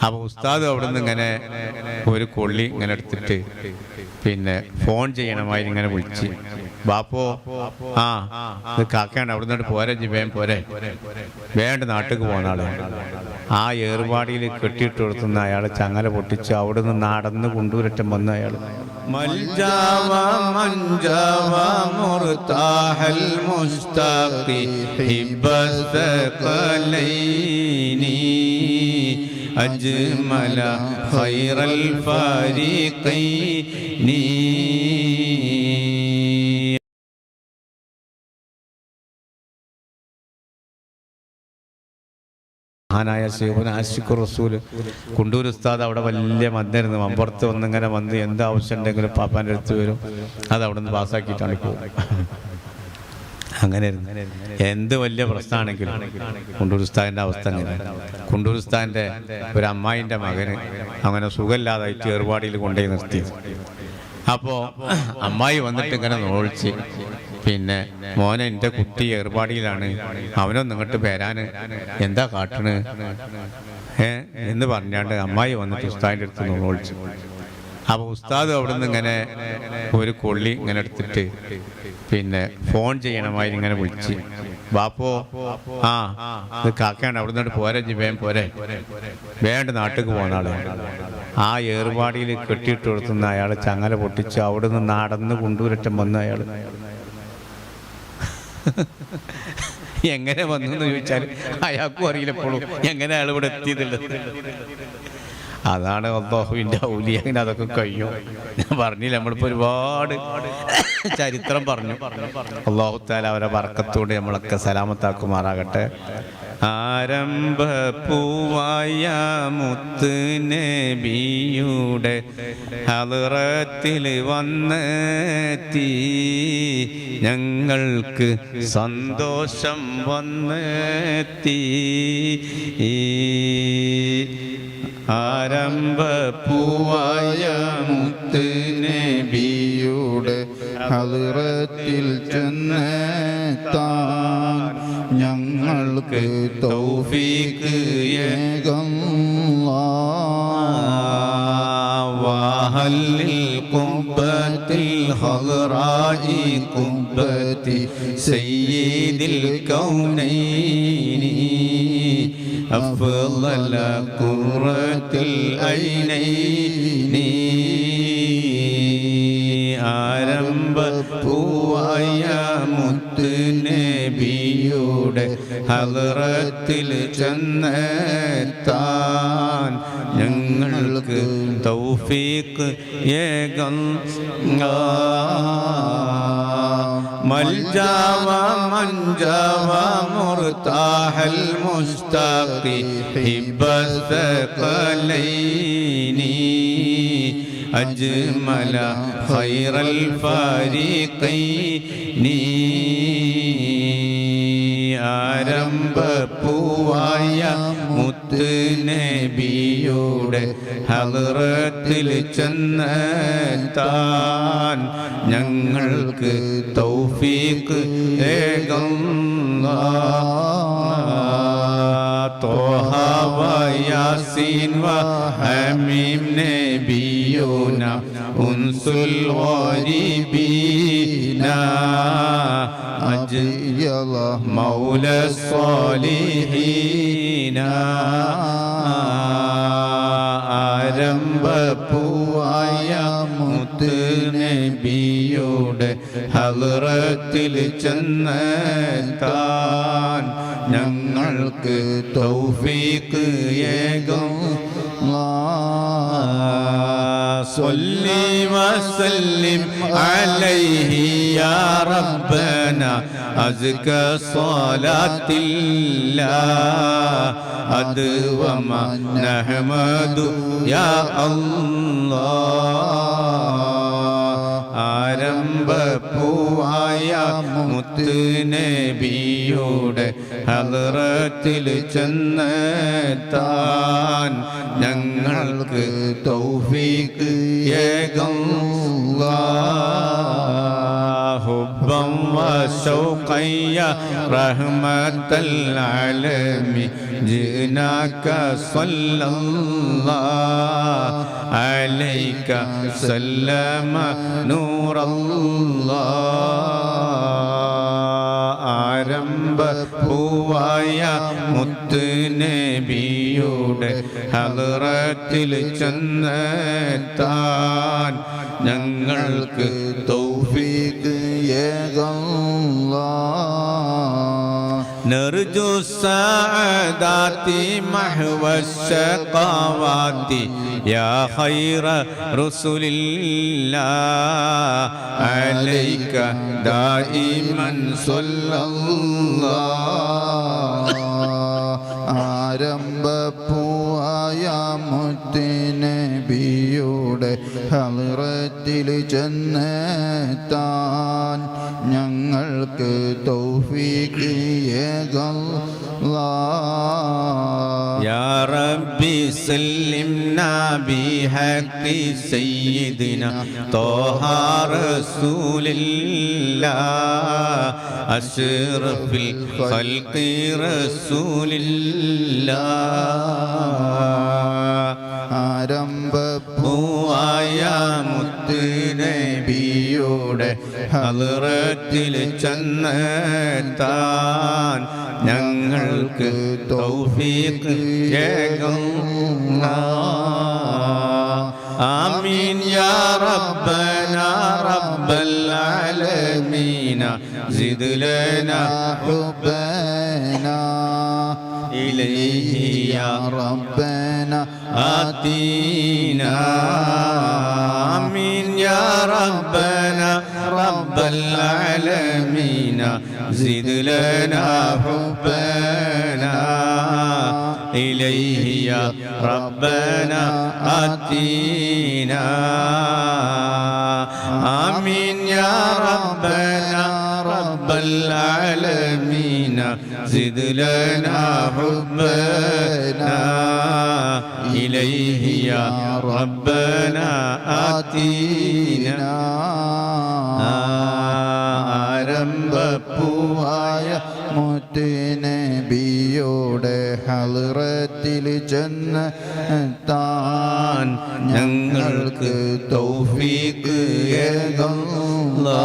അപ്പൊ ഉസ്താദ് അവിടെ നിന്ന് ഇങ്ങനെ ഒരു കൊള്ളി ഇങ്ങനെ എടുത്തിട്ട് പിന്നെ ഫോൺ ചെയ്യണമായി ഇങ്ങനെ വിളിച്ച് ബാപ്പോ ആ ഇത് കാക്കയാണ് അവിടെ നിന്ന് പോരെ ജി വേം പോരെ വേണ്ട നാട്ടിലേക്ക് പോകുന്ന ആള് ആ ഏർപാടിയിൽ കെട്ടിയിട്ട് കൊടുത്തുന്ന അയാൾ ചങ്ങല പൊട്ടിച്ച് അവിടെ നിന്ന് നടന്ന് കൊണ്ടുവരറ്റം വന്ന അയാൾ ملجا ومنجا ومرتاح المشتاق حب الثقلين أجمل خير الفريقين മഹാനായ ശേഖുൻ ആശിഖ് റസൂൽ കുണ്ടൂർ ഉസ്താദ് അവിടെ വലിയ മന്ദിരുന്നു മമ്പുറത്ത് വന്നിങ്ങനെ വന്ന് എന്ത് ആവശ്യം ഉണ്ടെങ്കിലും പാപ്പാൻ്റെ അടുത്ത് വരും അത് അവിടെ നിന്ന് പാസ്സാക്കിയിട്ടാണ് പോകും അങ്ങനെ എന്ത് വലിയ പ്രശ്നമാണെങ്കിലും കുണ്ടൂർ ഉസ്താദിന്റെ അവസ്ഥ അങ്ങനെ. കുണ്ടൂർ ഉസ്താദിന്റെ ഒരു അമ്മായിന്റെ മകന് അങ്ങനെ സുഖമില്ലാതായിട്ട് ഏർപാടിയിൽ കൊണ്ടുപോയി നിർത്തി. അപ്പോൾ അമ്മായി വന്നിട്ട് ഇങ്ങനെ നോളിച്ച് പിന്നെ മോനെ എന്റെ കുട്ടി ഏർപാടിയിലാണ് അവനൊന്നും ഇങ്ങോട്ട് പേരാന് എന്താ കാട്ടണ്? ഏ? എന്ന് പറഞ്ഞാണ്ട് അമ്മായി വന്നിട്ട് ഉസ്താദിന്റെ അടുത്ത് നോളിച്ചു അപ്പോൾ ഉസ്താദ് അവിടെ നിന്ന് ഇങ്ങനെ ഒരു കൊള്ളി ഇങ്ങനെ എടുത്തിട്ട് പിന്നെ ഫോൺ ചെയ്യണമായി ഇങ്ങനെ വിളിച്ച്. ബാപ്പോ ആ ഇത് കാക്കയാണ് അവിടെ നിന്ന് പോരെ വേം പോരെ. വേണ്ട നാട്ടിലേക്ക് പോകുന്ന ആൾ. ആ ഏർപാടിയിൽ കെട്ടിയിട്ട് കൊടുത്തുന്ന അയാൾ ചങ്ങല പൊട്ടിച്ച് അവിടെ നിന്ന് നടന്ന് കൊണ്ടുവരറ്റം വന്ന അയാൾ എങ്ങനെ വന്നു എന്ന് ചോദിച്ചാൽ അയാൾക്കും അറിയില്ല എപ്പോഴും എങ്ങനെ അയാൾ ഇവിടെ എത്തിയതുള്ളത്? അതാണ് അള്ളാഹുവിന്റെ ഔലിയങ്ങനെ അതൊക്കെ കഴിയും ഞാൻ പറഞ്ഞില്ല നമ്മളിപ്പോൾ ഒരുപാട് ചരിത്രം പറഞ്ഞു. അള്ളാഹു താല അവരെ വർക്കത്തോട് നമ്മളൊക്കെ സലാമത്താക്കുമാറാകട്ടെ. ആരംഭ പൂവായ മുത്ത് നബിയുടെ ഹലറത്തിൽ വന്നെത്തി. ഞങ്ങൾക്ക് സന്തോഷം വന്നെത്തി. ആരംഭ പൂവായ മുത്ത് നബിയുടെ ഹലറത്തിൽ ചെന്നെത്താൻ ഞങ്ങൾക്ക് തൗഫീക്ക് وهل قبة الخضراء قبة سيد الكونين أفضل قرة العينين ആരംഭ പൂവായ മുത്ത് നബിയുടെ ഹലറത്തിൽ ചെന്നെത്താൻ ഞങ്ങൾക്ക് തൗഫീഖ് ഏകം ملجا ومنجا ومرتاح المستقي حب الثقلين أجمل خير الفريقين ആരംഭപ്പൂവായ മുത്ത് നബിയുടെ ഹലറത്തിൽ ചെന്നെത്താൻ ഞങ്ങൾക്ക് തൗഫീക്ക് ഏകം തോഹ വയാസീൻ വ ഹമീം നേ أنس الغريبين أجل مولى الصالحين ആരംഭ പൂവായ മുത്ത് നബിയുടെ ഹലറത്തിൽ ചെന്നെത്താൻ ഞങ്ങൾക്ക് തൗഫീഖ് ഏകം صلي وسلم عليه يا ربنا أزكى صلاة الله أدوما نحمد يا الله ആരംഭ പൂവായ മുത്ത് നബിയുടെ ഹലറത്തിൽ ചെന്നെത്താൻ ഞങ്ങൾക്ക് തൗഫീഖ് ഏകം ഹുബ്ബം വശൗഖയ്യ റഹ്മത്തൽ അലമി ജിനാക സല്ലല്ലാഹു അലൈക സല്ലമ നൂറല്ലാഹ് ആരംഭ പൂവായ മുത്ത് നബി നബിയുടെ ഹലറത്തിൽ ചെന്നെത്താൻ ഞങ്ങൾക്ക് തൗഫീഖ് ഏകല്ലാ نرجو السعادات محو الشقوات يا خير رسل الله عليك دائما صلى الله ആരംഭപ്പൂവായ മുത്തിനബിയുടെ ഹലറത്തിൽ ചെന്നെത്താൻ ഞങ്ങൾക്ക് തൗഫീഖ് ഏകല്ലാ. يا ربي سلمنا بحق سيدنا طه رسول الله أشرف الخلق رسول الله പൂവായ മുത്ത് നബിയുടെ ഹലറത്തിൽ ചെന്നെത്താൻ ഞങ്ങൾക്ക് തൗഫീഖ് ഏകം آمين يا ربنا رب العالمين زد لنا حبنا إليه يا ربنا آتينا آمين يا ربنا رب العالمين زد لنا حبنا إليه يا ربنا آتينا آمين يا ربنا رب العالمين زد لنا حبنا إليه يا ربنا آتينا ആരംഭപ്പൂവായ മുത്തുനബിയുടെ ഹലറത്തിൽ ചെന്ന് താൻ ഞങ്ങൾക്ക് തൗഫീക്ക് ഏകല്ലാ